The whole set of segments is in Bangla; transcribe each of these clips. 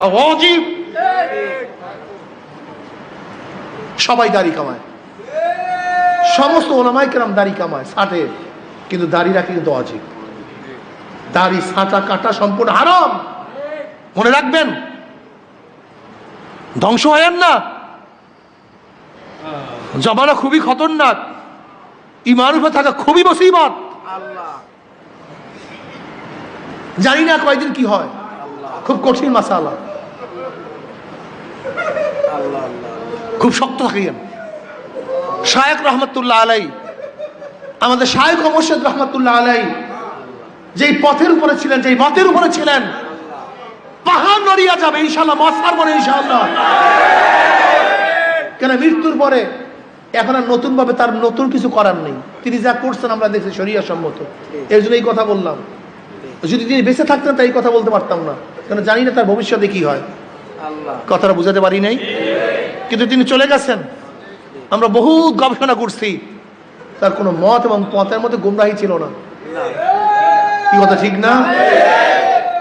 অজীব সবাই দাড়ি কামায়। সমস্ত ওলামাই কেরাম দাড়ি কামায় ষাটে কিন্তু দাড়ি রাখি কিন্তু অজীব। দাড়ি সাঁটা কাটা সম্পূর্ণ হারাম। মনে রাখবেন? ধ্বংস হয়েন না। জমানা খুবই খতরনাক। ইমান উপরে থাকা খুবই মুসিবত। জানি না কয়দিন কি হয়। খুব কঠিন মাসালা। খুব শক্ত থাকিয়েন শায়েক রহমতুল্লাহ আলাই, আমাদের শায়েক অমর্শেদ রহমতুল্লাহ আলাই যেই পথের উপরে ছিলেন, যেই মতের উপরে ছিলেন, পাহাড় নড়িয়া যাবে ইনশাল্লাহ ইনশাল্লাহ কেন মৃত্যুর পরে এখন আর নতুন ভাবে তার নতুন কিছু করার নেই। তিনি যা করছেন আমরা দেখছি, শরিয়া সম্মত। এর জন্য এই কথা বললাম। যদি তিনি বেঁচে থাকতেন, তাই কথা বলতে পারতাম না। কেন জানি না তার ভবিষ্যতে কি হয়। কথাটা বুঝাতে পারি নাই। কিন্তু তিনি চলে গেছেন। আমরা বহু গবেষণা করছি। তার কোনো মত এবং পথের মধ্যে গুমরাহি ছিল না। কি কথা ঠিক না?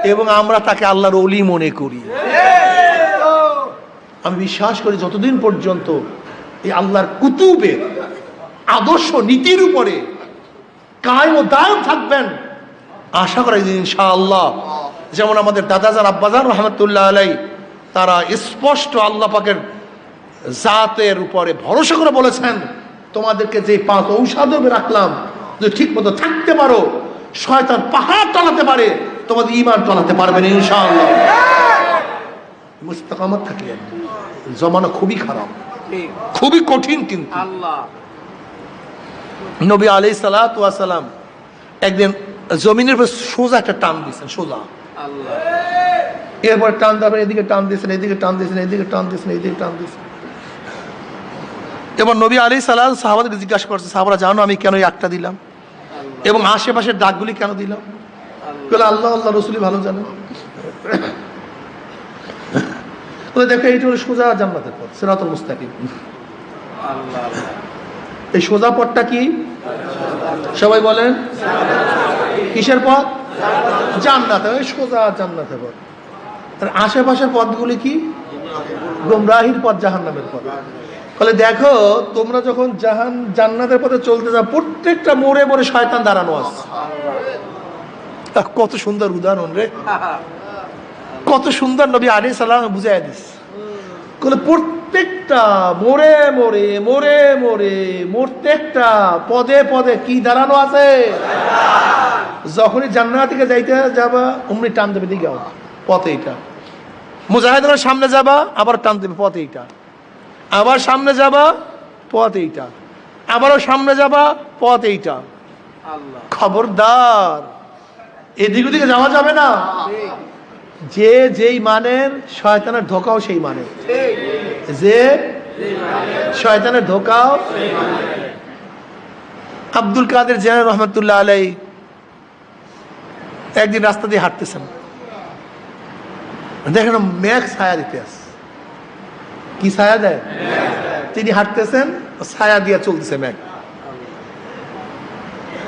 এবং আমরা তাকে আল্লাহর অলি মনে করি। আমি বিশ্বাস করি যতদিন পর্যন্ত এই আল্লাহর কুতুবের আদর্শ নীতির উপরে কায় ও দায়ম থাকবেন আশা করা ইনশাআল্লাহ। যেমন আমাদের দাদাজান আব্বাজান রহমতুল্লাহ আলাই তারা স্পষ্ট আল্লাহ পাকের জাতের উপরে ভরসা করে বলেছেন তোমাদেরকে যে পাঁচ ঔষধ রাখলাম যদি ঠিক মতো থাকতে পারো শয়তান পাহাড় টলাতে পারে তোমাদের ইমান টলাতে পারবে না ইনশাআল্লাহ। মুস্তাকামত থাকলেন জমানা খুবই খারাপ খুবই কঠিন কিন্তু। নবী আলি সালাম একদিন জমিনের উপর সোজা একটা টান দিয়েছেন সোজা। এরপর টান দেওয়ার এদিকে টান দিয়েছেন এদিকে টান দিয়েছেন এদিকে টান দিয়েছেন এদিকে টান দিয়েছেন। এবার নবী আলী সালাম সাহাবাদেরকে জিজ্ঞাসা করছে সাহাবারা জানো আমি কেন এই একটা দিলাম? এবং আশেপাশের ডাকগুলি কেন দিলাম? বলে আল্লাহ আল্লাহ রসুলি ভালো জানেন। দেখো এইটা হলো সোজা জান্নাতের পথ সেরাতুল মুস্তাকিম। এই সোজা পথটা কি? সবাই বলেন কিসের পথ? জান্নাতে, ওই সোজা জান্নাতে পথ। আর আশেপাশের পথগুলি কি? গোমরাহির পথ, জাহান্নামের পথ। ফলে দেখো, তোমরা যখন জাহান, জান্নাতের পথে চলতে যাও, প্রত্যেকটা মোড়ে মোড়ে শয়তান দাঁড়ানো আছে। কত সুন্দর উদাহরণ রে। কত সুন্দর নবী আলী সাল্লাম বুঝাই দিস প্রত্যেকটা মোড়ে মোড়ে মোড়ে মোড়ে প্রত্যেকটা পদে পদে কি দাঁড়ানো আছে? যখনই জান্নাত থেকে যাইতে যাবা অমনি টান দেবে দিকে পথ এইটা। মুজাহিদের সামনে যাবা আবার টান দেবে পথ এইটা। আবার সামনে যাবা পথ এইটা। আবারও সামনে যাবা পথ এইটা। খবরদার। এদিক ওদিকে যাওয়া যাবে না। যে যেই মানের, শয়তানের ধোকাও সেই মানে যে শয়তানের ধোকাও আব্দুল কাদের জেনার রহমতুল্লাহ আলাই একদিন রাস্তা দিয়ে হাঁটতেছেন। দেখেন মেঘ ছায়া দিতে আস কি ছায়া দেয়? তিনি হাঁটতেছেন, ছায়া দিয়ে চলতেছে মেঘ।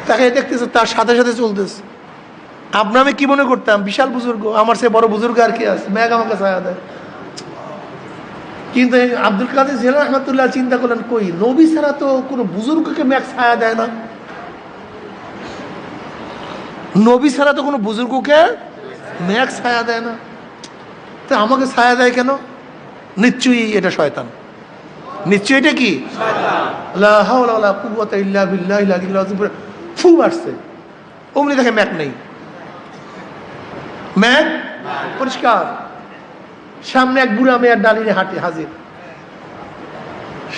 তাকে দেখতেছে, তার সাথে সাথে চলতেছে। আপনার আমি কি মনে করতাম? বিশাল বুজুর্গ। আমার সে বড় বুজুর্গ আর কি আছে? মেঘ আমাকে ছায়া দেয়। কিন্তু আব্দুল কাদের জেলা রহমতুল্লাহ চিন্তা করলেন, কই? নবী ছাড়া তো কোনো বুজুর্গকে মেঘ ছায়া দেয় না। নবী ছাড়া তো কোনো বুজুর্গকে মেঘ ছায়া দেয় না। তা আমাকে ছায়া দেয় কেন? নিশ্চয়ই এটা শয়তান। নিশ্চয়ই এটা কি? ফু মারছে। অমনি দেখে ম্যাক নেই। ম্যাক পরিষ্কার। সামনে এক বুড়া মেয়ার ডালিনে হাঁটে হাজির।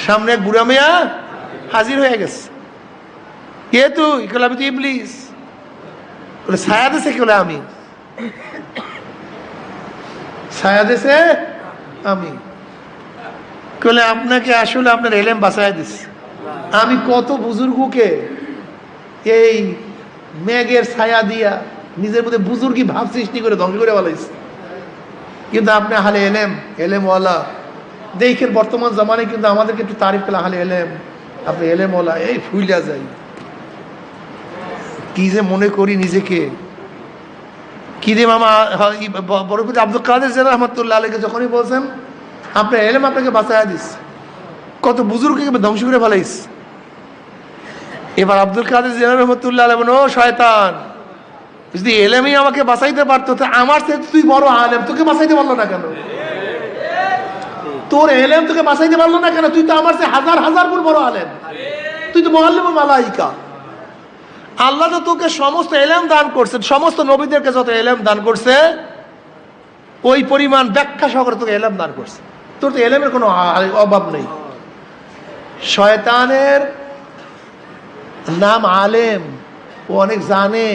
সামনে এক বুড়া মেয়া হাজির হয়ে গেছে। কে তুই? কেলে আমি তো ইবলিস। বলে, ছায়া দেশে কেলে আমি। ছায়া দেশে আমি। কেলে আপনাকে আসলে আপনার এলেম বাঁচায় দিস আমি কত বুজুর্গকে এই মেঘের ছায়া দিয়া নিজের মধ্যে বুজুর্গি ভাব সৃষ্টি করে ধ্বংস করে বলাইছে কিন্তু আপনি হালে এলেম এলেম এলেমওয়ালা, দেখেন বর্তমান জামানে কিন্তু আমাদেরকে একটু তারিফ পেলে হালে এলেম, আপনি এলেমওয়ালা, এই ফুইলা যাই। কি যে মনে করি নিজেকে। কি রে মামা বরফিদ আব্দুল কাদের জেলা রহমতুল্লাহ আলীকে যখনই বলছেন আপনার এলেম আপনাকে বাঁচাইয়া দিস। কত বুজুর্গকে ধ্বংস করে ফেলাইস। এবার আব্দুল কাদের জেলা রহমতুল্লাহ আলম ও শয়তান যদি এলেমই আমাকে বাঁচাইতে পারতো, তো আমার থেকে তুই বড় আলেম, তোকে বাঁচাইতে পারল না কেন? তোর এলেম তোকে বাঁচাইতে পারল না কেন? তুই তো আমার সে হাজার হাজার গুণ বড় আলেম। তুই তো মহাল্লিম মালাইকা। আল্লাহ তো তোকে সমস্ত এলেম দান করছে সমস্ত নবীদেরকে যত এলেম দান করছে, ওই পরিমাণ ব্যাখ্যা সহকারে তোকে এলেম দান করছে। তোর তো এলেমের কোনো অভাব নেই। শয়তানের নাম আলেম, ও অনেক জানে।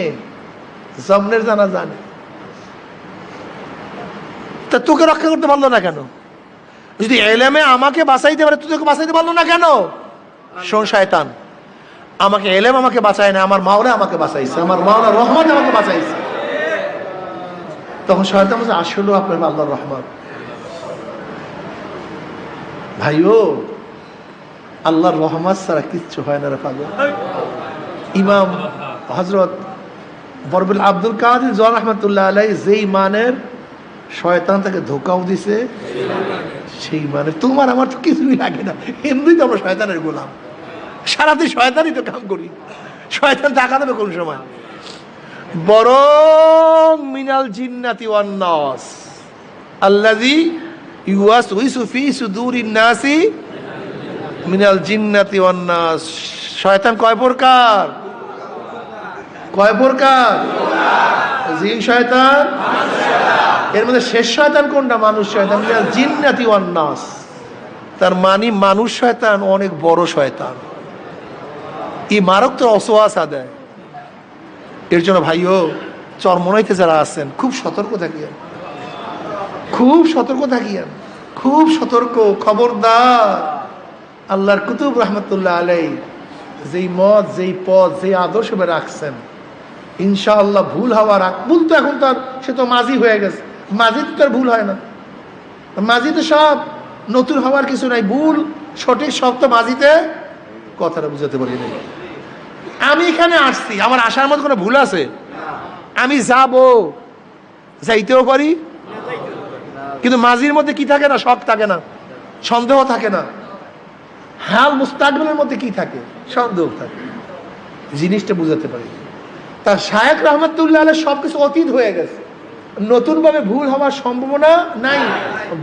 জমনের জানা জানে তা তোকে রক্ষা করতে পারল না কেন? যদি এলেমে আমাকে বাঁচাইতে পারে, তুই তোকে বাঁচাইতে পারল না কেন? শোন, শয়তান, আমাকে এলেম আমাকে বাঁচায় না, আমার মাওলা আমাকে বাঁচাইছে, আমার মাওলা রহমান আমাকে বাঁচাইছে। তখন শয়তান বলছে আসলেও আপনার আল্লাহর রহমান ভাইও, আল্লাহর রহমান ছাড়া কিচ্ছু হয় না রে পাগল। ইমাম হজরত বরবুল আব্দুল কাদের জন রহমতুল্লাহ আলাই যেই মানের শয়তান তাকে ধোকাও দিছে, সেই মানে তোমার আমার তো কিছুই লাগে না। এমনি তো আমরা শয়তানের গোলাম। সারাদিন শয়তানই তো কাম করি। শয়তান টাকা দেবে কোন সময়? বরং মিনাল জিন্নাতি ওয়ান্নাস আল্লাযী ইউয়াসউইসু ফি সুদুরিন নাসি মিনাল জিন্নাতি ওয়ান্নাস শয়তান কয় প্রকার? কয় প্রকার? জিন, শয়তান? এর মধ্যে শেষ শয়তান কোনটা? মানুষ শয়তান। জিন্নাতি ওয়ান্নাস তার মানে মানুষ শয়তান, অনেক বড় শয়তান। এই মারক তো অসোয়াশা দেয়। এর জন্য ভাইও, চরমনাইতে যারা আছেন, খুব সতর্ক থাকিয়েন খুব সতর্ক থাকিয়েন খুব সতর্ক, খবরদার। আল্লাহর কুতুব রহমতুল্লাহ আলাই যেই মত, যেই পথ, যেই আদর্শ রাখছেন। ইনশাআল্লাহ ভুল হওয়ার আগ ভুল তো এখন তার সে তো মাঝি হয়ে গেছে। মাঝি তো তার ভুল হয় না। মাঝি তো সব নতুন হওয়ার কিছু নাই। ভুল, সঠিক সব তো মাঝিতে কথাটা বুঝাতে পারি নাই। আমি এখানে আসছি। আমার আসার মতো কোনো ভুল আছে? আমি যাব। যাইতেও পারি। কিন্তু মাঝির মধ্যে কি থাকে না? শখ থাকে না। সন্দেহ থাকে না। হাল মুস্তাকবেলের মধ্যে কি থাকে? সন্দেহ থাকে। জিনিসটা বুঝাতে পারি। তার শায়েক রহমতুল্লাহ আলের সব কিছু অতীত হয়ে গেছে। নতুনভাবে ভুল হওয়ার সম্ভাবনা নাই।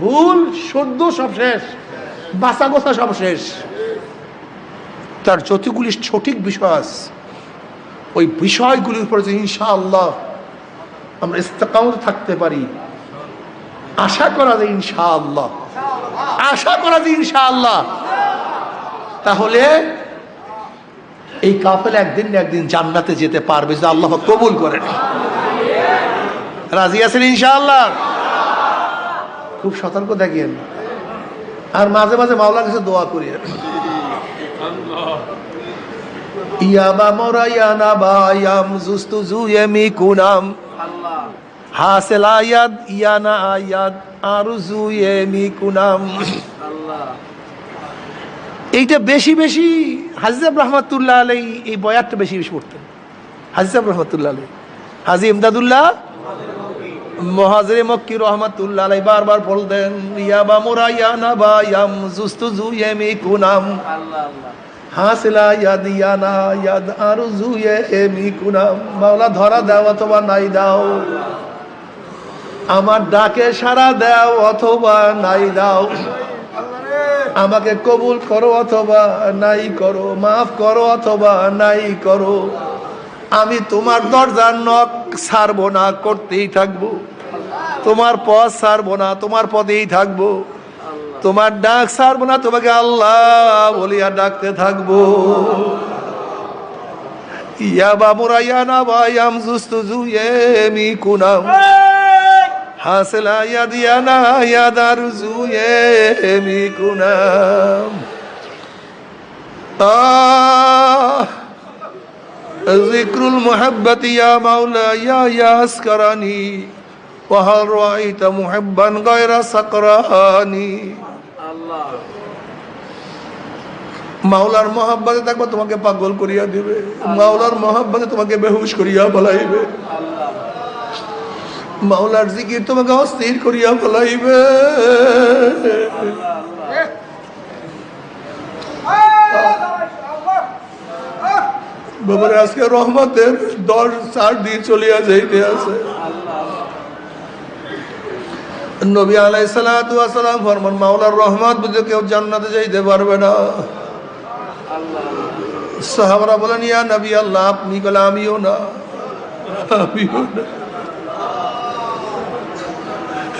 ভুল, সদ্য সব শেষ। বাসা গোসা সব শেষ। তার যতগুলি সঠিক আছে, ওই বিষয়গুলির উপরে যে ইনশাআল্লাহ আমরা ইস্তেকামত থাকতে পারি, আশা করা যায় ইনশাআল্লাহ। আশা করা যায় ইনশাআল্লাহ। তাহলে এই কাফেল একদিন একদিন জান্নাতে যেতে পারবে যদি আল্লাহ কবুল করেন রাজি আছেন ইনশাআল্লাহ? খুব সতর্ক থাকেন। আর মাঝে মাঝে মাওলা কাছে দোয়া করি। ইয়াবা জুস্তু জুয়েমি কুনাম। হাসেল আয়াদ ইয়ানা কুনাম। এইটা বেশি বেশি হাজিজাব রহমতুল্লাহ আলাই এই বয়াতটা বেশি বেশি পড়তেন। হাজিজাব রহমতুল্লাহ আলাই হাজি ইমদাদুল্লাহ, মহাজরে মক্কি রহমতুল্লাহ আলাই বারবার বলতেন ইয়াবা মোরা ইয়ানা বায়াম জুস্তু জুয়েমি কুনাম হাসিলা ইয়াদ ইয়ানা ইয়াদ আর জুয়ে এমি কুনাম মাওলা, ধরা দাও অথবা নাই দাও। আমার ডাকে সারা দাও অথবা নাই দাও। আমাকে কবুল করো অথবা নাই করো, মাফ করো অথবা নাই করো। আমি তোমার দরজার নখ ছাড়বো না, করতেই থাকব। তোমার পথ ছাড়বো না, তোমার পদেই থাকব। তোমার ডাক ছাড়বো না, তোমাকে আল্লাহ বলিয়া ডাকতে থাকব। ইয়া বাবুরা, ইয়া না বায়াম জুস্তু জুয়ে মি কুনাম। হাসলা ইয়াদ ইয়া না ইয়াদার জুয়ে মি কুনাম আহ ذكر المحبة يا مولاي يا أسكرني وهل رأيت محبا غير سكراني মাওলার মহাব্বাতে দেখবা তোমাকে পাগল করিয়া দিবে মাওলার মহাব্বাতে তোমাকে বেহুশ করিয়া বলাইবে মাওলার জিকির তোমাকে অস্থির করিয়া ফলাইবে। বাবার, আজকে রহমতের দশ চার দিন চলিয়া যাইতে আছে। নবী আলাই সালাম ফরমান, মাওলার রহমত বুঝে কেউ জান্নাতে যাইতে পারবে না। সাহাবারা বলেন, ইয়া নবী আল্লাহ, আপনি কলে আমিও না। আমিও না।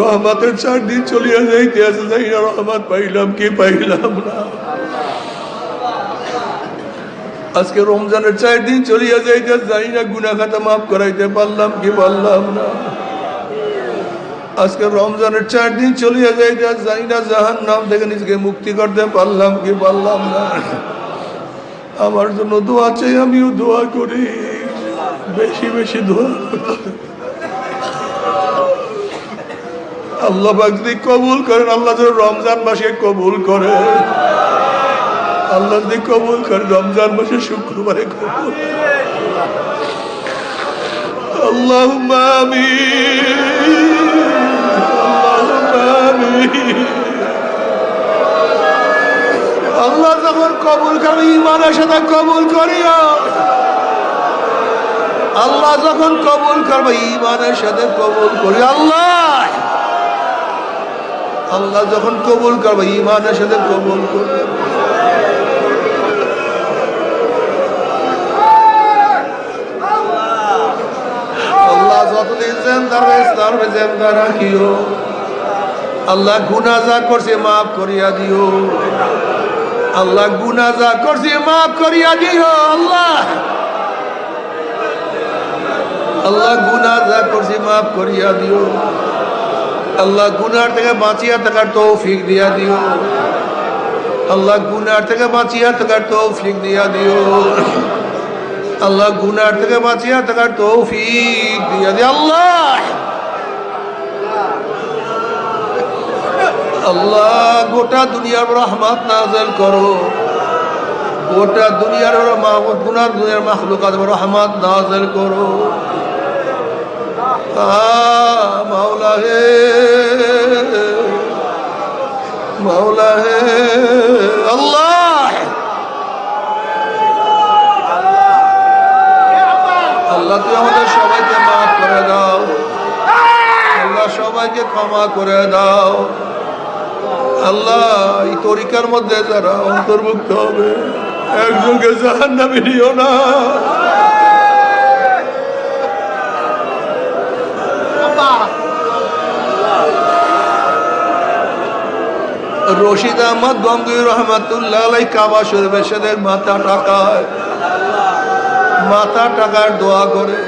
রহমতের চার দিন চলিয়া যাইতে আছে, যাই না রহমত পাইলাম, কি পাইলাম না? আজকে রমজানের চার দিন চলিয়া যাইতে যাই না গুনা খাতা মাফ করাইতে পারলাম, কি পারলাম না? আজকে রমজানের চার দিন চলিয়া যাইতে যাই না জাহান নাম থেকে নিজেকে মুক্তি করতে পারলাম, কি পারলাম না? আমার জন্য দোয়া চাই, আমিও দোয়া করি। বেশি বেশি দোয়া আল্লাহ যদি কবুল করেন, আল্লাহ যেন রমজান মাসে কবুল করে। আল্লাহ যদি কবুল করেন রমজান মাসে শুক্রবারে কবুল আল্লাহ মামি আল্লাহ যখন কবুল করবে ইমানের সাথে কবুল করিয়া আল্লাহ যখন কবুল করবে ইমানের সাথে কবুল করি আল্লাহ! আল্লাহ যখন কবুল করবে ইমানের সাথে কবুল করবে। আল্লাহ যতদিন জেন্দা ইসলাম জেন্দা রাখিও। আল্লাহ গুনা যা করছে, মাফ করিয়া দিও। আল্লাহ গুনা যা করছে, মাফ করিয়া দিও, আল্লাহ। আল্লাহ গুনা যা করছে, মাফ করিয়া দিও। আল্লাহ গুনার থেকে বাঁচিয়া থাকার তৌফিক দিয়া দিও। আল্লাহ গুনার থেকে বাঁচিয়া থাকার তৌফিক দিয়া দিও। আল্লাহ গুনার থেকে বাঁচিয়া থাকার তৌফিক দিয়া দিও। আল্লাহ! আল্লাহ, গোটা দুনিয়ার রহমত নাজেল করো। গোটা দুনিয়ার গুনার দুনিয়ার মাহলুকাত রহমত নাজেল করো। মাওলা হে আল্লাহ। আল্লাহ তুই আমাদের সবাইকে মাফ করে দাও। আল্লাহ, সবাইকে ক্ষমা করে দাও। আল্লাহ, এই তরিকার মধ্যে যারা অন্তর্ভুক্ত হবে, একজনকে জাহান নিও না। রশিদ আহমদ গঙ্গুর রহমাতুল্লাহ কাবা শরীফের সাথে মাথা টাকায়। মাথা টাকার দোয়া করে।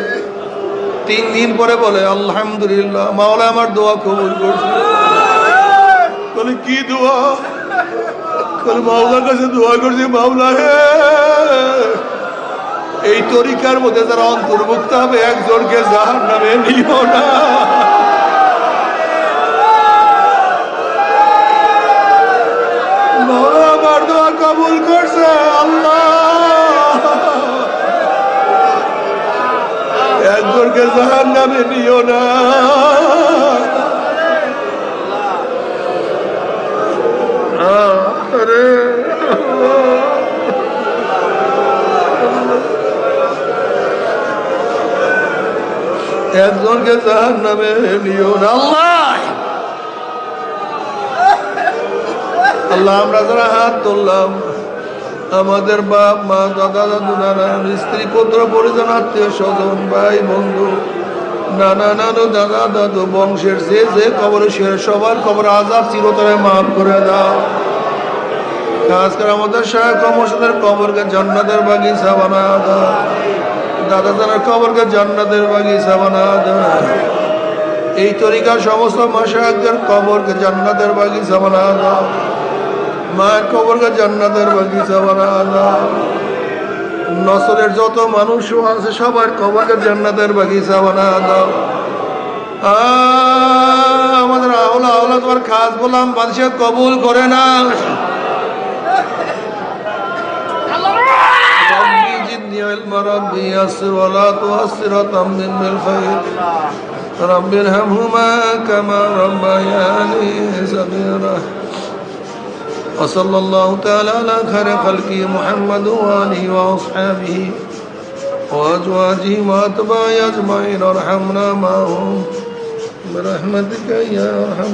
তিন দিন পরে বলে, আলহামদুলিল্লাহ, মাওলা আমার দোয়া কবুল করছে। বলে, কি দোয়া? মাওলার কাছে দোয়া করছে, মাওলা হে। এই তরিকার মধ্যে যারা অন্তর্ভুক্ত হবে, একজনকে জাহার নামে নিও না মাওলা আমার দোয়া কবুল করছে আল্লাহ একজনকে জাহার নামে নিও না আরে একজনকে জাহার নামে নিও না আল্লাহ আল্লাহ, আমরা যারা হাত তুললাম, আমাদের বাপ, মা, দাদা, দাদু, নানা, স্ত্রী, পুত্র, পরিজন, আত্মীয়, স্বজন, ভাই, বন্ধু, নানা, নানু, দাদা, দাদু, বংশের যে যে কবর সে সবার কবর আজাব চিরতরে মাফ করে দাও। খাস করে আমাদের শাহ কমর্শনের কবরকে জান্নাতের বাগিচা বানা দাও। দাদা দাদার কবরকে জান্নাতের বাগিচা বানা দাও। এই তরিকার সমস্ত মাসাকদের কবরকে জান্নাতের বাগিচা বানা দাও। মায়ের কবরকে জান্নাতের বাগিচা বানা দাও নসরের যত মানুষ আছে সবার কবরকে জান্নাতের বাগিচা বানা দাও আহ, আমাদের আওলা আওলা তোমার খাস বললাম বাদশাহ কবুল করে না ربي زدني علما ربي يسر ولا تؤثر تمم بالخير رب ارحمهما كما ربياني صغيرا وصلى الله تعالى على خير خلقه محمد وآله وأصحابه وأزواجه وأتباعه أجمعين. ارحمنا معهم. برحمتك يا أرحم